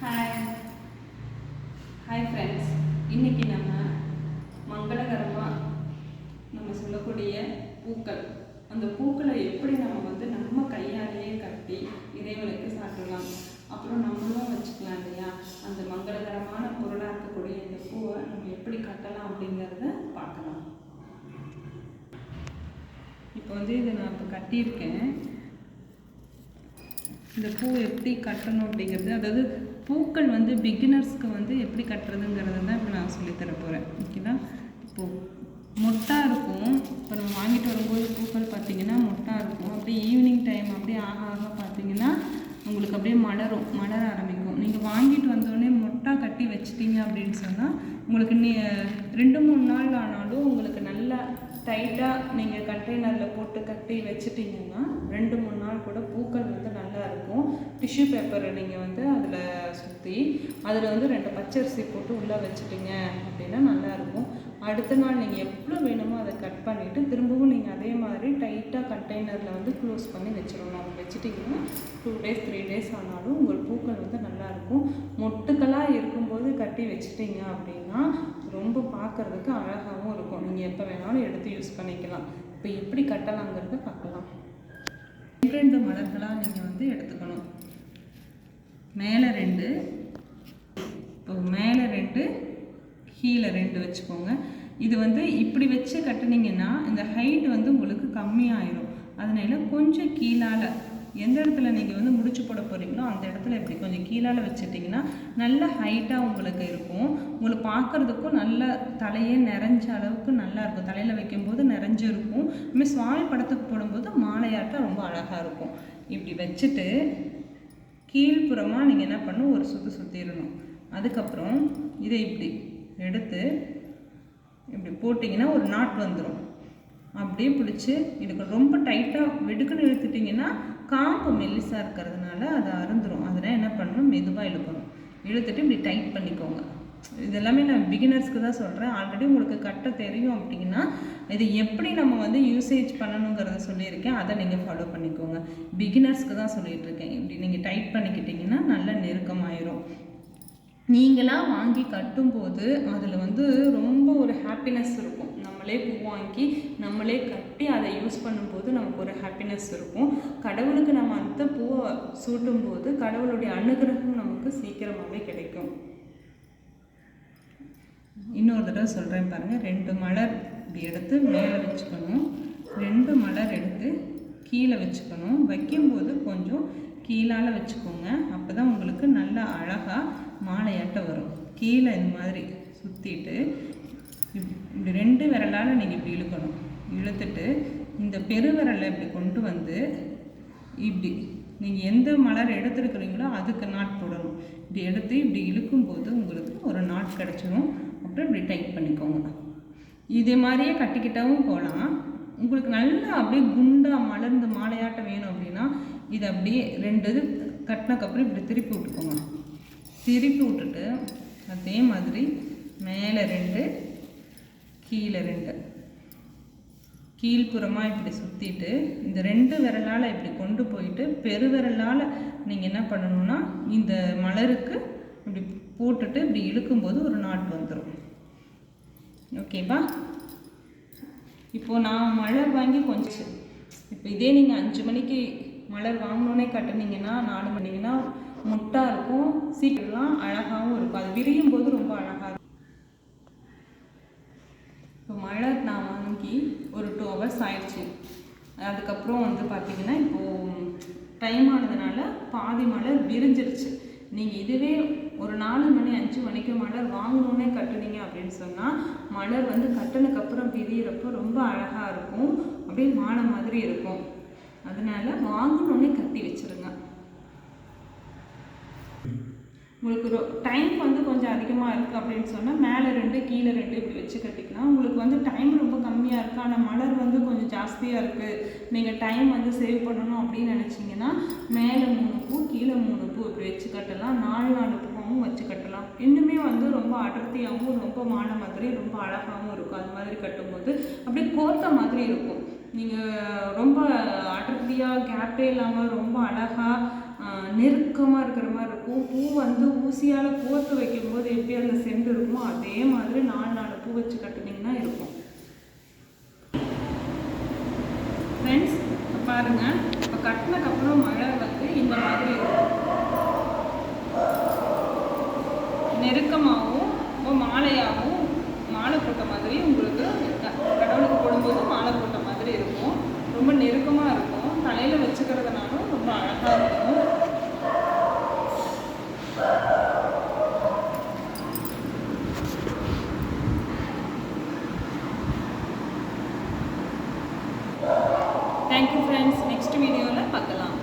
Hi hi friends இன்னைக்கு நம்ம மங்களகரமாக நம்ம சொல்லக்கூடிய பூக்கள். அந்த பூக்களை எப்படி நம்ம வந்து நம்ம கையாலேயே கட்டி இறைவனுக்கு சாப்பிடலாம். அப்புறம் நம்மளும் வச்சுக்கலாம் இல்லையா? அந்த மங்களகரமான பொருளாக இருக்கக்கூடிய இந்த பூவை நம்ம எப்படி கட்டலாம் அப்படிங்கிறத பார்க்கலாம். இப்போ வந்து இதை நான் இப்போ கட்டியிருக்கேன். இந்த பூ எப்படி கட்டணும் அப்படிங்கிறது அதாவது பூக்கள் வந்து பிகினர்ஸ்க்கு வந்து எப்படி கட்டுறதுங்கிறத தான் இப்போ நான் சொல்லித்தர போகிறேன் ஓகேவா இப்போது மொட்டாக இருக்கும். இப்போ நம்ம வாங்கிட்டு வரும்போது பூக்கள் பார்த்தீங்கன்னா மொட்டாக இருக்கும். அப்படியே ஈவினிங் டைம் அப்படியே ஆக ஆக பார்த்தீங்கன்னா உங்களுக்கு அப்படியே மலரும் மலர ஆரம்பிக்கும். நீங்கள் வாங்கிட்டு வந்தோடனே மொட்டா கட்டி வச்சிட்டீங்க அப்படின்னு சொன்னால் உங்களுக்கு நீ ரெண்டு மூணு நாள் ஆனாலும் உங்களுக்கு நல்லா டைட்டாக நீங்கள் கண்டெய்னரில் போட்டு கட்டி வச்சிட்டிங்கன்னா ரெண்டு மூணு நாள் கூட பூக்கள் வந்து நல்லா இருக்கும். டிஷ்யூ பேப்பரை நீங்கள் வந்து அதில் சுற்றி அதில் வந்து ரெண்டு பச்சரிசி போட்டு உள்ளே வச்சிட்டிங்க அப்படின்னா நல்லாயிருக்கும் அடுத்த நாள் நீங்கள் எவ்வளோ வேணுமோ அதை கட் பண்ணிவிட்டு திரும்பவும் நீங்கள் அதே மாதிரி டைட்டாக கண்டெய்னரில் வந்து க்ளோஸ் பண்ணி வச்சிடணும். வச்சிட்டிங்கன்னா டூ டேஸ் த்ரீ டேஸ் ஆனாலும் உங்கள் பூக்கள் வந்து நல்லாயிருக்கும் மொட்டுக்கள் கட்டி வச்சுட்டீங்க அப்படின்னா ரொம்ப பார்க்குறதுக்கு அழகாகவும் இருக்கும். நீங்கள் எப்போ வேணாலும் எடுத்து யூஸ் பண்ணிக்கலாம். இப்போ எப்படி கட்டலாங்கிறத பார்க்கலாம். ரெண்டு மலர்களாக நீங்கள் வந்து எடுத்துக்கணும். மேலே ரெண்டு. இப்போ மேலே ரெண்டு கீழே ரெண்டு வச்சுக்கோங்க. இது வந்து இப்படி வச்சு கட்டுனீங்கன்னா இந்த ஹைட் வந்து உங்களுக்கு கம்மியாயிரும். அதனால கொஞ்சம் கீழால் எந்த இடத்துல நீங்கள் வந்து முடிச்சு போட போகிறீங்களோ அந்த இடத்துல இப்படி கொஞ்சம் கீழால் வச்சுட்டிங்கன்னா நல்ல ஹைட்டாக உங்களுக்கு இருக்கும். உங்களுக்கு பார்க்குறதுக்கும் நல்ல தலையே நிறைஞ்ச அளவுக்கு நல்லா இருக்கும். தலையில் வைக்கும்போது நிறைஞ்சு இருக்கும் இதுமாதிரி சுவாமி படத்துக்கு போடும்போது மாலையாட்டம் ரொம்ப அழகாக இருக்கும். இப்படி வச்சுட்டு கீழ்ப்புறமாக நீங்கள் என்ன பண்ணணும்? ஒரு சுற்று சுற்றிடணும் அதுக்கப்புறம் இதை இப்படி எடுத்து இப்படி போட்டிங்கன்னா ஒரு நாட் வந்துடும் அப்படியே பிடிச்சி இதுக்கு ரொம்ப டைட்டாக வெடுக்குன்னு இழுத்துட்டிங்கன்னா காம்பு மெல்லிசாக இருக்கிறதுனால அது அருந்துடும் அதெல்லாம் என்ன பண்ணணும் மெதுவாக இழுக்கணும். இழுத்துட்டு இப்படி டைட் பண்ணிக்கோங்க. இதெல்லாமே நான் பிகினர்ஸ்க்கு தான் சொல்கிறேன் ஆல்ரெடி உங்களுக்கு கட்ட தெரியும் அப்படின்னா இது எப்படி நம்ம வந்து யூசேஜ் பண்ணணுங்கிறத சொல்லியிருக்கேன். அதை நீங்கள் ஃபாலோ பண்ணிக்கோங்க. பிகினர்ஸ்க்கு தான் சொல்லிகிட்டு இருக்கேன் இப்படி நீங்கள் டைட் பண்ணிக்கிட்டிங்கன்னா நல்ல நெருக்கமாயிரும். நீங்களாக வாங்கி கட்டும்போது அதில் வந்து ரொம்ப ஒரு ஹாப்பினஸ் இருக்கும். நம்மளே பூ வாங்கி நம்மளே கட்டி அதை யூஸ் பண்ணும்போது நமக்கு ஒரு ஹாப்பினஸ் இருக்கும். கடவுளுக்கு நம்ம அந்த பூவை சூட்டும்போது கடவுளுடைய அனுகிரகம் நமக்கு சீக்கிரமாகவே கிடைக்கும். இன்னொரு தடவை சொல்கிறேன் பாருங்கள் ரெண்டு மலர் இப்படி எடுத்து மேலே வச்சுக்கணும். ரெண்டு மலர் எடுத்து கீழே வச்சுக்கணும். வைக்கும்போது கொஞ்சம் கீழால் வச்சுக்கோங்க. அப்போ தான் உங்களுக்கு நல்ல அழகாக மாலையாட்டம் வரும். கீழே இந்த மாதிரி சுற்றிட்டு இப்படி ரெண்டு விரலால் நீங்கள் இப்படி இழுக்கணும். இழுத்துட்டு இந்த பெருவிரலை இப்படி கொண்டு வந்து இப்படி நீங்கள் எந்த மலர் எடுத்துருக்குறீங்களோ அதுக்கு நாட் போடணும். இப்படி எடுத்து இப்படி இழுக்கும்போது உங்களுக்கு ஒரு நாட் கிடச்சிரும். அப்புறம் இப்படி டைட் பண்ணிக்கோங்க. இதே மாதிரியே கட்டிக்கிட்டாவும் போகலாம் உங்களுக்கு நல்லா அப்படியே குண்டாக மலர்ந்து மாலையாட்டம் வேணும் அப்படின்னா இதை அப்படியே ரெண்டு இது கட்டினக்கப்புறம் இப்படி திருப்பி விட்டுக்கோங்க. திருப்பி விட்டுட்டு அதே மாதிரி மேலே ரெண்டு கீழே ரெண்டு. கீழ்ப்புறமாக இப்படி சுற்றிட்டு இந்த ரெண்டு விரலால் இப்படி கொண்டு போயிட்டு பெருவிரலால் நீங்கள் என்ன பண்ணணும்னா இந்த மலருக்கு இப்படி போட்டுட்டு இப்படி இழுக்கும்போது ஒரு நாட் வந்துடும் ஓகேவா இப்போது நான் மலர் வாங்கி கொஞ்சம் இப்போ இதே நீங்கள் அஞ்சு மணிக்கு மலர் வாங்கினோன்னே கட்டுனீங்கன்னா நாலு மணிங்கன்னா முட்டாக இருக்கும் சீக்கிரம்லாம் அழகாகவும் இருக்கும். அது விரியும் போது ரொம்ப அழகாக இருக்கும் இப்போ மலர் வாங்கி ஒரு டூ ஹவர்ஸ் ஆயிடுச்சு. அதுக்கப்புறம் வந்து பார்த்தீங்கன்னா இப்போது டைம் ஆனதுனால பாதி மலர் விரிஞ்சிருச்சு. நீங்கள் இதுவே ஒரு நாலு மணி அஞ்சு மணிக்கு மலர் வாங்கணுன்னே கட்டுனீங்க அப்படின்னு சொன்னால் மலர் வந்து கட்டினதுக்கப்புறம் பிரியிறப்போ ரொம்ப அழகாக இருக்கும். அப்படியே மாலை மாதிரி இருக்கும். அதனால வாங்கணுன்னே கட்டி வச்சுருங்க. உங்களுக்கு ரொ டைம் வந்து கொஞ்சம் அதிகமாக இருக்குது அப்படின்னு சொன்னால் மேலே ரெண்டு கீழே ரெண்டு இப்படி வச்சு கட்டிக்கலாம். உங்களுக்கு வந்து டைம் ரொம்ப கம்மியாக இருக்குது ஆனால் மலர் வந்து கொஞ்சம் ஜாஸ்தியாக இருக்குது நீங்கள் டைம் வந்து சேவ் பண்ணணும் அப்படின்னு நினச்சிங்கன்னா மேலே மூணு பூ கீழே மூணு பூ இப்படி வச்சு கட்டலாம். நாலு நாலு பூவும் வச்சு கட்டலாம். இன்னுமே வந்து ரொம்ப அடர்த்தியாகவும் ரொம்ப மாலை மாதிரி ரொம்ப அழகாகவும் இருக்கும். அது மாதிரி கட்டும்போது அப்படியே கோர்த்த மாதிரி இருக்கும். நீங்கள் ரொம்ப அடர்த்தியாக கேப்பே இல்லாமல் ரொம்ப அழகாக நெருக்கமாக இருக்கிற மாதிரி பூ பூ வந்து ஊசியால் கோர்த்து வைக்கும்போது எப்படி அந்த செண்டு இருக்குமோ அதே மாதிரி நாலு நாலு பூ வச்சு கட்டினீங்கன்னா இருக்கும். ஃப்ரெண்ட்ஸ் பாருங்கள் இப்போ கட்டினதுக்கப்புறம் மழை வந்து இந்த மாதிரி இருக்கும் நெருக்கமாகவும் ரொம்ப மாலையாகவும் மாலை போட்ட மாதிரி உங்களுக்கு க- கடவுளுக்கு போடும்போது மாலை போட்ட மாதிரி இருக்கும் ரொம்ப நெருக்கமாக இருக்கும் தலையில் வச்சுக்கிறதுனாலும் ரொம்ப அழகாக இருக்கும் தேங்க்யூ ஃப்ரெண்ட்ஸ் நெக்ஸ்ட் வீடியோவில் பார்க்கலாம்.